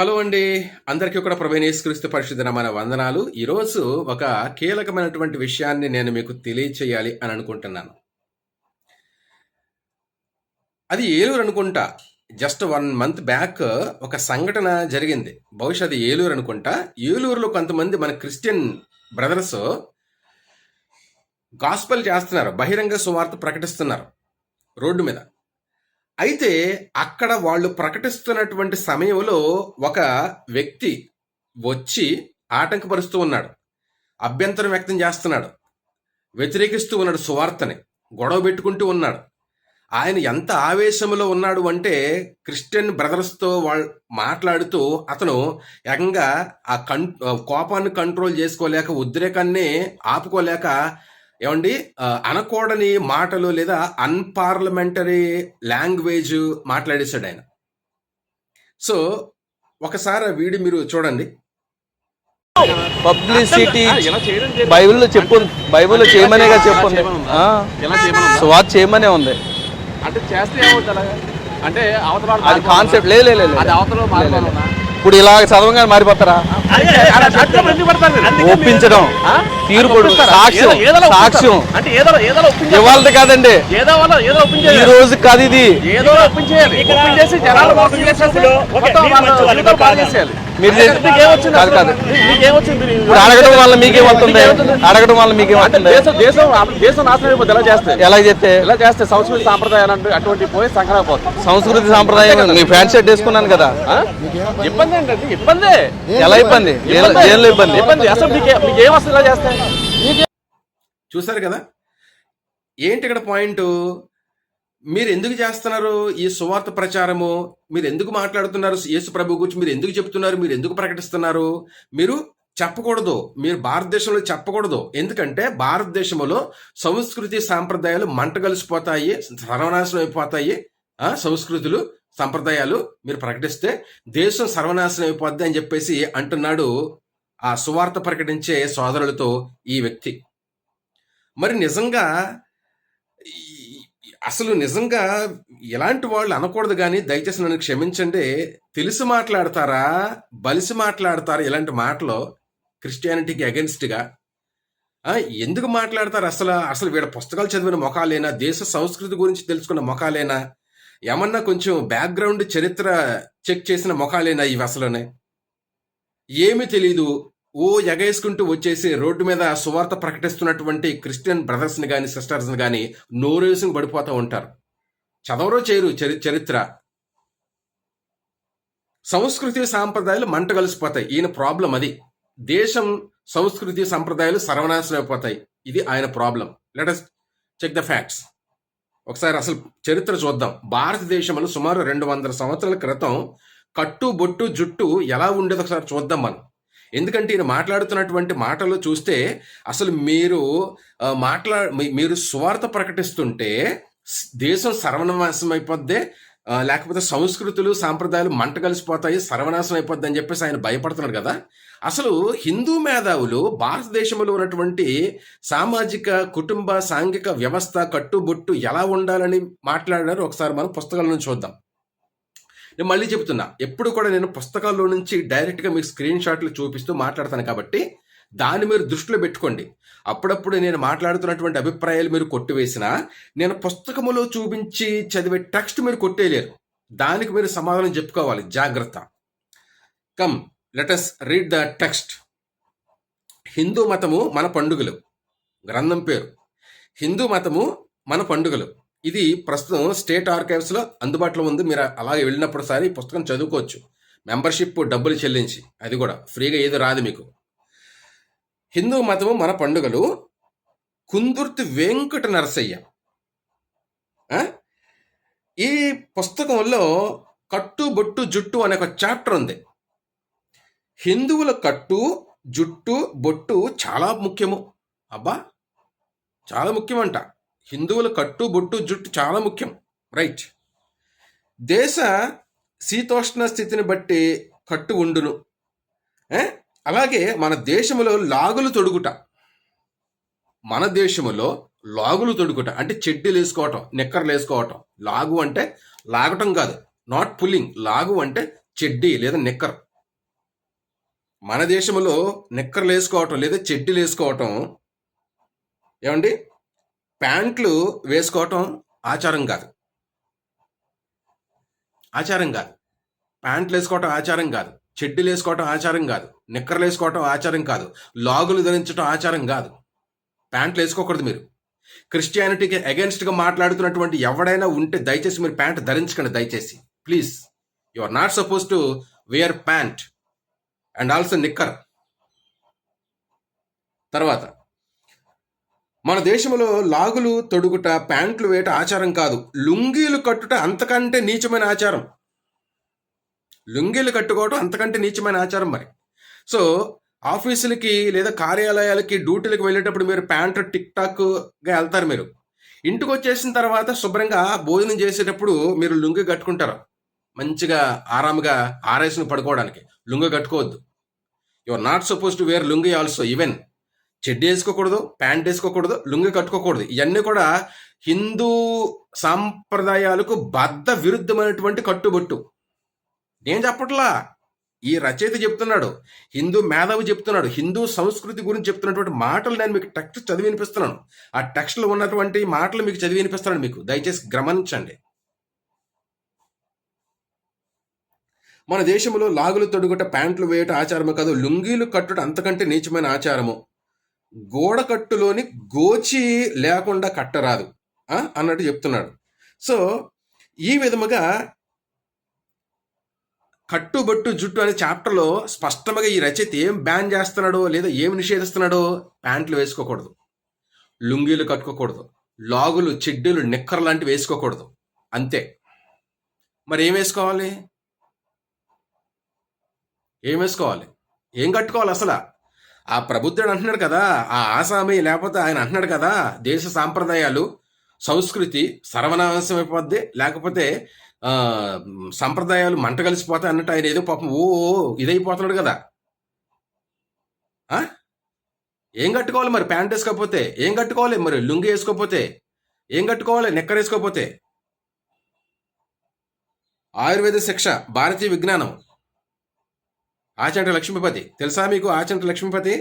Hello అండి. అందరికీ కూడా ప్రభేనేశ్వరిస్తూ పరిశుద్ధ మన వందనాలు. ఈరోజు ఒక కీలకమైనటువంటి విషయాన్ని నేను మీకు తెలియచేయాలి అని అనుకుంటున్నాను. అది ఏలూరు అనుకుంటా. జస్ట్ వన్ మంత్ బ్యాక్ ఒక సంఘటన జరిగింది. బహుశా అది ఏలూరు అనుకుంటా. ఏలూరులో కొంతమంది మన క్రిస్టియన్ బ్రదర్స్ గాస్పల్ చేస్తున్నారు. బహిరంగ సువార్త ప్రకటిస్తున్నారు రోడ్డు మీద. అయితే అక్కడ వాళ్ళు ప్రకటిస్తున్నటువంటి సమయంలో ఒక వ్యక్తి వచ్చి ఆటంకపరుస్తూ ఉన్నాడు. అభ్యంతరం వ్యక్తం చేస్తున్నాడు. వ్యతిరేకిస్తూ ఉన్నాడు సువార్తని. గొడవ పెట్టుకుంటూ ఉన్నాడు. ఆయన ఎంత ఆవేశంలో ఉన్నాడు అంటే క్రిస్టియన్ బ్రదర్స్తో వాళ్ళు మాట్లాడుతూ అతను ఏకంగా ఆ కన్ కోపాన్ని కంట్రోల్ చేసుకోలేక ఉద్రేకాన్ని ఆపుకోలేక ఏమండి? అనకూడని మాటలు లేదా అన్పార్లమెంటరీ లాంగ్వేజ్ మాట్లాడేశాడు ఆయన. సో ఒకసారి ఆ వీడియో మీరు చూడండి. పబ్లిసిటీ? బైబిల్లో చెప్పు బైబిల్లో చేయమనేగా చెప్పుంది ఆ, ఎలా చేయమని స్వాత్ చేయమనే ఉంది. అంటే చేస్తే అంటే అవతల అది? కాన్సెప్ట్ లే లే, లే, లే. అది అవతల? ఇప్పుడు ఇలా చదవగానే మారిపోతారా? ఒప్పించడం. ఒప్పిస్తారా? సాక్ష్యం. సాక్ష్యం. ఇవాళ కాదండి. ఏదో వల్ల ఏదో ఈ రోజు కాదు ఇది. మీరు కాదు? కాదు. ఇప్పుడు అడగడం వల్ల మీకేమవుతుంది మీకేమవుతుంది? అడగడం వల్ల అంటే మీకేమవుతుంది దేశం దేశం దేశం నాశనం అయిపోతుంది ఎలా చేస్తే? ఎలా చెప్తే ఎలా చేస్తే సంస్కృతి సాంప్రదాయాలు అంటే అటువంటి పోయి సంస్కృతి సాంప్రదాయం మీ ప్యాంట్ షర్ట్ వేసుకున్నాను కదా? ఇబ్బంది ఏంటంటే ఇబ్బంది. ఎలా ఇబ్బంది. ఇబ్బంది? ఇబ్బంది. అసలు మీకు మీకు ఏం వస్తుంది? ఇలా చేస్తే? చూసారు కదా? ఏంటి ఇక్కడ పాయింట్? మీరు ఎందుకు చేస్తున్నారు ఈ సువార్త ప్రచారము? మీరు ఎందుకు మాట్లాడుతున్నారు? యేసు ప్రభు గురించి మీరు ఎందుకు చెప్తున్నారు? మీరు ఎందుకు ప్రకటిస్తున్నారు? మీరు చెప్పకూడదు. మీరు భారతదేశంలో చెప్పకూడదు. ఎందుకంటే భారతదేశంలో సంస్కృతి సాంప్రదాయాలు మంట కలిసిపోతాయి సర్వనాశనం అయిపోతాయి. సంస్కృతులు సంప్రదాయాలు మీరు ప్రకటిస్తే దేశం సర్వనాశనం అయిపోద్ది అని చెప్పేసి అంటున్నాడు ఆ సువార్త ప్రకటించే సోదరులతో ఈ వ్యక్తి. మరి నిజంగా ఈ- అసలు నిజంగా ఇలాంటి వాళ్ళు అనకూడదు కానీ దయచేసి నన్ను క్షమించండి. తెలిసి మాట్లాడతారా? బలిసి మాట్లాడతారా? ఇలాంటి మాటలు క్రిస్టియానిటీకి అగెన్స్ట్గా. ఎందుకు మాట్లాడతారు అసలు? అసలు వీళ్ళ పుస్తకాలు చదివిన మొఖాలేనా? దేశ సంస్కృతి గురించి తెలుసుకున్న మొఖాలేనా? ఏమన్నా కొంచెం బ్యాక్గ్రౌండ్ చరిత్ర చెక్ చేసిన మొఖాలేనా ఇవి అసలునే? ఏమి తెలీదు. ఓ ఎగేసుకుంటూ వచ్చేసి రోడ్డు మీద సువార్త ప్రకటిస్తున్నటువంటి క్రిస్టియన్ బ్రదర్స్ని కానీ సిస్టర్స్ని కానీ నోరేసుకు పడిపోతూ ఉంటారు. చదవరో చేయరు చరి- చరిత్ర. సంస్కృతి సాంప్రదాయాలు మంట కలిసిపోతాయి. ఈయన ప్రాబ్లం అది. దేశం సంస్కృతి సంప్రదాయాలు సర్వనాశనం అయిపోతాయి ఇది ఆయన problem. Let us check the facts ఒకసారి అసలు చరిత్ర చూద్దాం. భారతదేశంలో సుమారు రెండు వందల సంవత్సరాల క్రితం కట్టు బొట్టు జుట్టు ఎలా ఉండేది ఒకసారి చూద్దాం మనం. ఎందుకంటే ఈయన మాట్లాడుతున్నటువంటి మాటలు చూస్తే అసలు మీరు మాట్లా మీరు స్వార్థ ప్రకటిస్తుంటే దేశం సర్వనాశనం అయిపోద్దే లేకపోతే సంస్కృతులు సాంప్రదాయాలు మంట కలిసిపోతాయి సర్వనాశనం అయిపోద్ది అని చెప్పేసి ఆయన భయపడుతున్నాడు కదా. అసలు హిందూ మేధావులు భారతదేశంలో ఉన్నటువంటి సామాజిక కుటుంబ సాంఘిక వ్యవస్థ కట్టుబొట్టు ఎలా ఉండాలని మాట్లాడారు ఒకసారి మనం పుస్తకాలను చూద్దాం. నేను మళ్ళీ చెప్తున్నా ఎప్పుడు కూడా నేను పుస్తకాల్లో నుంచి డైరెక్ట్గా మీకు స్క్రీన్ షాట్లు చూపిస్తూ మాట్లాడతాను కాబట్టి దాన్ని మీరు దృష్టిలో పెట్టుకోండి. అప్పుడప్పుడు నేను మాట్లాడుతున్నటువంటి అభిప్రాయాలు మీరు కొట్టివేసినా నేను పుస్తకములో చూపించి చదివే టెక్స్ట్ మీరు కొట్టేయలేరు. దానికి మీరు సమాధానం చెప్పుకోవాలి జాగ్రత్త. Come let us read the text Hindu మతము మన పండుగలు. గ్రంథం పేరు. హిందూ మతము మన పండుగలు. ఇది ప్రస్తుతం స్టేట్ ఆర్కైవ్స్లో అందుబాటులో ఉంది. మీరు అలాగే వెళ్ళినప్పుడు సారి ఈ పుస్తకం చదువుకోవచ్చు. మెంబర్షిప్ డబ్బులు చెల్లించి. అది కూడా. ఫ్రీగా ఏది రాదు మీకు. హిందూ మతము మన పండుగలు కుందుర్తి వెంకట నరసయ్య. ఈ పుస్తకంలో కట్టు బొట్టు జుట్టు అనే ఒక చాప్టర్ ఉంది. హిందువుల కట్టు జుట్టు బొట్టు చాలా ముఖ్యము. అబ్బా! చాలా ముఖ్యమంట. హిందువుల కట్టు బొట్టు జుట్టు చాలా ముఖ్యం. రైట్ దేశ శీతోష్ణ స్థితిని బట్టి కట్టు ఉండును. అలాగే మన దేశంలో లాగులు తొడుగుట. మన దేశంలో లాగులు తొడుగుట. అంటే చెడ్డీలు వేసుకోవటం నిక్కర్లు వేసుకోవటం. లాగు అంటే లాగటం కాదు. నాట్ పుల్లింగ్ లాగు అంటే చెడ్డీ లేదా నిక్కర్. మన దేశంలో నిక్కర్లు వేసుకోవటం లేదా చెడ్డీలు వేసుకోవటం ఏమండి? ప్యాంట్లు వేసుకోవటం ఆచారం కాదు. ఆచారం కాదు. ప్యాంట్లు వేసుకోవటం ఆచారం కాదు. చెడ్డీలు వేసుకోవటం ఆచారం కాదు. నిక్కర్లు వేసుకోవటం ఆచారం కాదు. లాగులు ధరించడం ఆచారం కాదు. ప్యాంట్లు వేసుకోకూడదు మీరు. క్రిస్టియానిటీకి అగెన్స్ట్గా మాట్లాడుతున్నటువంటి ఎవడైనా ఉంటే దయచేసి మీరు ప్యాంట్ ధరించకండి దయచేసి. Please. You are not suppose to wear pant and also knicker. తర్వాత మన దేశంలో లాగులు తొడుగుట ప్యాంట్లు వేట ఆచారం కాదు. లుంగీలు కట్టుట అంతకంటే నీచమైన ఆచారం. లుంగీలు కట్టుకోవటం అంతకంటే నీచమైన ఆచారం మరి. సో ఆఫీసులకి లేదా కార్యాలయాలకి డ్యూటీలకు వెళ్ళేటప్పుడు మీరు ప్యాంటు టిక్ టాక్గా వెళ్తారు మీరు. ఇంటికి వచ్చేసిన తర్వాత శుభ్రంగా భోజనం చేసేటప్పుడు మీరు లుంగి కట్టుకుంటారు. మంచిగా ఆరాముగా ఆరేసిన పడుకోవడానికి. Lungi కట్టుకోవద్దు. You are not suppose to wear lungi also even చెడ్డ వేసుకోకూడదు ప్యాంట్ వేసుకోకూడదు లుంగి కట్టుకోకూడదు. ఇవన్నీ కూడా హిందూ సాంప్రదాయాలకు బద్ధ విరుద్ధమైనటువంటి కట్టుబొట్టు. నేను చెప్పట్లా? ఈ రచయిత చెప్తున్నాడు హిందూ మేధావి చెప్తున్నాడు హిందూ సంస్కృతి గురించి చెప్తున్నటువంటి మాటలు నేను మీకు టెక్స్ట్ చదివి వినిపిస్తున్నాను. ఆ టెక్స్ట్లో ఉన్నటువంటి మాటలు మీకు చదివి వినిపిస్తున్నాను మీకు. దయచేసి గమనించండి. మన దేశంలో లాగులు తొడుగుట ప్యాంట్లు వేయట ఆచారము కాదు లుంగీలు కట్టుట అంతకంటే నీచమైన ఆచారము. గోడకట్టులోని గోచి లేకుండా కట్టరాదు అన్నట్టు చెప్తున్నాడు. సో ఈ విధముగా కట్టుబట్టు జుట్టు అనే చాప్టర్లో స్పష్టంగా ఈ రచయిత ఏం బ్యాన్ చేస్తున్నాడో లేదా ఏం నిషేధిస్తున్నాడో ప్యాంట్లు వేసుకోకూడదు. లుంగీలు కట్టుకోకూడదు. లాగులు చెడ్డీలు నిక్కర్ లాంటివి వేసుకోకూడదు. అంతే. మరి ఏం వేసుకోవాలి? ఏం వేసుకోవాలి? ఏం కట్టుకోవాలి అసలు? ఆ ప్రబుద్ధుడు అంటున్నాడు కదా ఆ ఆసామి లేకపోతే ఆయన అంటున్నాడు కదా దేశ సాంప్రదాయాలు సంస్కృతి సర్వనాశం అయిపోద్ది లేకపోతే సంప్రదాయాలు మంట కలిసిపోతాయి అన్నట్టు ఆయన ఏదో పాపం ఓ ఇదైపోతున్నాడు కదా. ఆ? ఏం కట్టుకోవాలి మరి? ప్యాంట్ వేసుకోకపోతే ఏం కట్టుకోవాలి మరి? లుంగి వేసుకోకపోతే ఏం కట్టుకోవాలి? నెక్కర్ వేసుకోకపోతే? ఆయుర్వేద శిక్ష భారతీయ విజ్ఞానం. ఆచంట లక్ష్మీపతి. తెలుసా మీకు Achanta Lakshmipathi?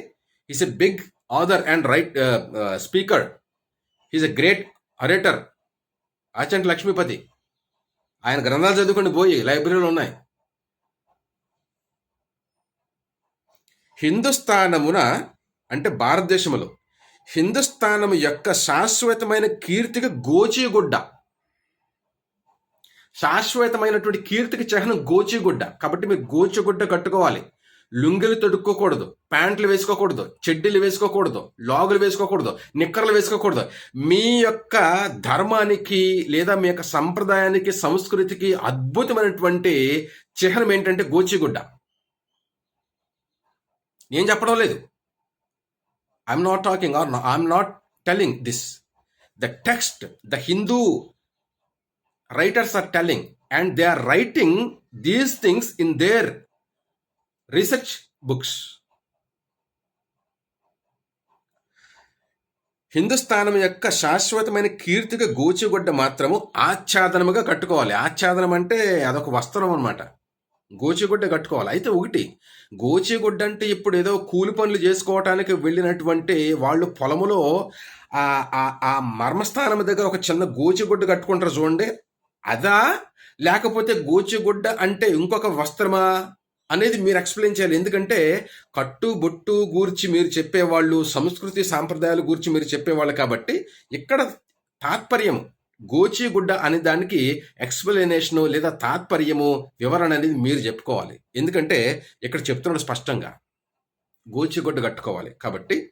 Is a big author and right speaker is a great orator Achanta Lakshmipathi. ఆయన గ్రంథాలు చదువుకుని పోయి లైబ్రరీలో ఉన్నాయి. హిందుస్థానమున అంటే భారతదేశంలో హిందుస్థానం యొక్క శాశ్వతమైన కీర్తికి గోచిగుడ్డ శాశ్వతమైనటువంటి కీర్తికి చిహ్నం గోచిగుడ్డ. కాబట్టి మీరు గోచిగుడ్డ కట్టుకోవాలి. లుంగిలు తొడుక్కోకూడదు. ప్యాంట్లు వేసుకోకూడదు. చెడ్డీలు వేసుకోకూడదు. లాగులు వేసుకోకూడదు. నిక్కర్లు వేసుకోకూడదు. మీ యొక్క ధర్మానికి లేదా మీ యొక్క సంప్రదాయానికి సంస్కృతికి అద్భుతమైనటువంటి చిహ్నం ఏంటంటే గోచిగుడ్డ. నేను చెప్పడం లేదు. I'm not talking or I'm not telling this the text the Hindu writers are telling and they are writing these things in their research books హిందుస్థానం యొక్క శాశ్వతమైన కీర్తిగా గోచిగుడ్డ మాత్రము ఆచ్ఛాదనముగా కట్టుకోవాలి. ఆచ్ఛాదనం అంటే అదొక వస్త్రం అనమాట గోచిగుడ్డ కట్టుకోవాలి. అయితే ఒకటి గోచిగుడ్డ అంటే ఇప్పుడు ఏదో కూలి పనులు చేసుకోవటానికి వెళ్ళినటువంటి వాళ్ళు పొలములో ఆ- ఆ మర్మస్థానం దగ్గర ఒక చిన్న గోచిగుడ్డ కట్టుకుంటారు చూడండి. అదా? లేకపోతే గోచిగుడ్డ అంటే ఇంకొక వస్త్రమా? అనేది మీరు ఎక్స్ప్లెయిన్ చేయాలి. ఎందుకంటే కట్టు బొట్టు గూర్చి మీరు చెప్పేవాళ్ళు సంస్కృతి సాంప్రదాయాల గురించి మీరు చెప్పేవాళ్ళు కాబట్టి ఇక్కడ తాత్పర్యం గోచిగుడ్డ అనే దానికి ఎక్స్ప్లెనేషను లేదా తాత్పర్యము వివరణ అనేది మీరు చెప్పుకోవాలి. ఎందుకంటే ఇక్కడ చెప్తున్నాడు స్పష్టంగా. గోచిగుడ్డ కట్టుకోవాలి కాబట్టి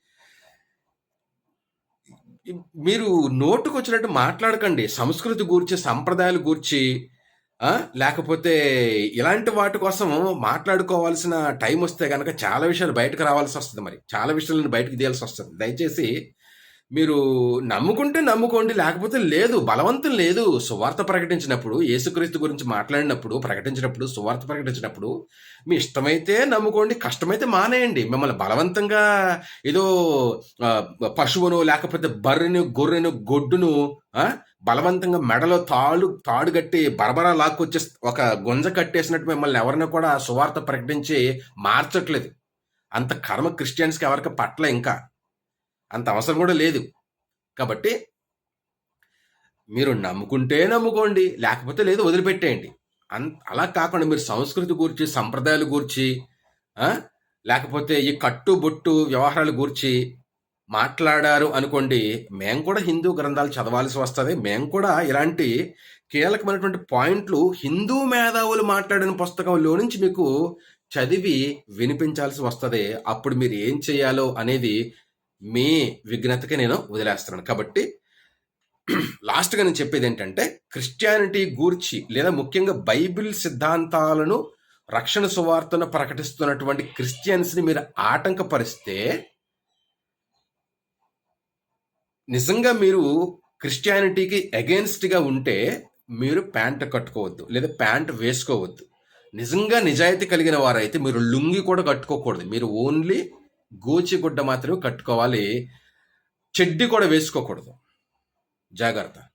మీరు నోటుకు వచ్చినట్టు మాట్లాడకండి. సంస్కృతి గురించి సంప్రదాయాల గురించి లేకపోతే ఇలాంటి వాటి కోసం మాట్లాడుకోవాల్సిన టైం వస్తే కనుక చాలా విషయాలు బయటకు రావాల్సి వస్తుంది మరి. చాలా విషయాలను బయటకు తీయాల్సి వస్తుంది దయచేసి మీరు నమ్ముకుంటే నమ్ముకోండి లేకపోతే లేదు బలవంతం లేదు సువార్త ప్రకటించినప్పుడు యేసుక్రీస్తు గురించి మాట్లాడినప్పుడు ప్రకటించినప్పుడు సువార్త ప్రకటించినప్పుడు మీ ఇష్టమైతే నమ్ముకోండి కష్టమైతే మానేయండి. మిమ్మల్ని బలవంతంగా ఏదో పశువును లేకపోతే బర్రెను గొర్రెను గొడ్డును బలవంతంగా మెడలో తాడు తాడు కట్టి బరబరా లాక్కొచ్చే ఒక గుంజ కట్టేసినట్టు మిమ్మల్ని ఎవరిని కూడా సువార్త ప్రకటించి మార్చట్లేదు. అంత కర్మ క్రిస్టియన్స్కి ఎవరికి పట్ల ఇంకా. అంత అవసరం కూడా లేదు. కాబట్టి మీరు నమ్ముకుంటే నమ్ముకోండి లేకపోతే లేదు వదిలిపెట్టేయండి. అన్ అలా కాకుండా మీరు సంస్కృతి గురించి సంప్రదాయాల గురించి లేకపోతే ఈ కట్టు బొట్టు వ్యవహారాల గురించి మాట్లాడారు అనుకోండి మేము కూడా హిందూ గ్రంథాలు చదవాల్సి వస్తుంది. మేము కూడా ఇలాంటి కీలకమైనటువంటి పాయింట్లు హిందూ మేధావులు మాట్లాడిన పుస్తకంలో నుంచి మీకు చదివి వినిపించాల్సి వస్తుంది. అప్పుడు మీరు ఏం చేయాలో అనేది మీ విఘ్నతకి నేను వదిలేస్తున్నాను. కాబట్టి లాస్ట్గా నేను చెప్పేది ఏంటంటే క్రిస్టియానిటీ గూర్చి లేదా ముఖ్యంగా బైబిల్ సిద్ధాంతాలను రక్షణ సువార్తను ప్రకటిస్తున్నటువంటి క్రిస్టియన్స్ని మీరు ఆటంకపరిస్తే నిజంగా మీరు క్రిస్టియానిటీకి అగేన్స్ట్గా ఉంటే మీరు ప్యాంట్ కట్టుకోవద్దు లేదా ప్యాంట్ వేసుకోవద్దు. నిజంగా నిజాయితీ కలిగిన వారైతే మీరు లుంగి కూడా కట్టుకోకూడదు. మీరు ఓన్లీ గోచిగుడ్డ మాత్రమే కట్టుకోవాలి. చెడ్డి కూడా వేసుకోకూడదు. జాగ్రత్త.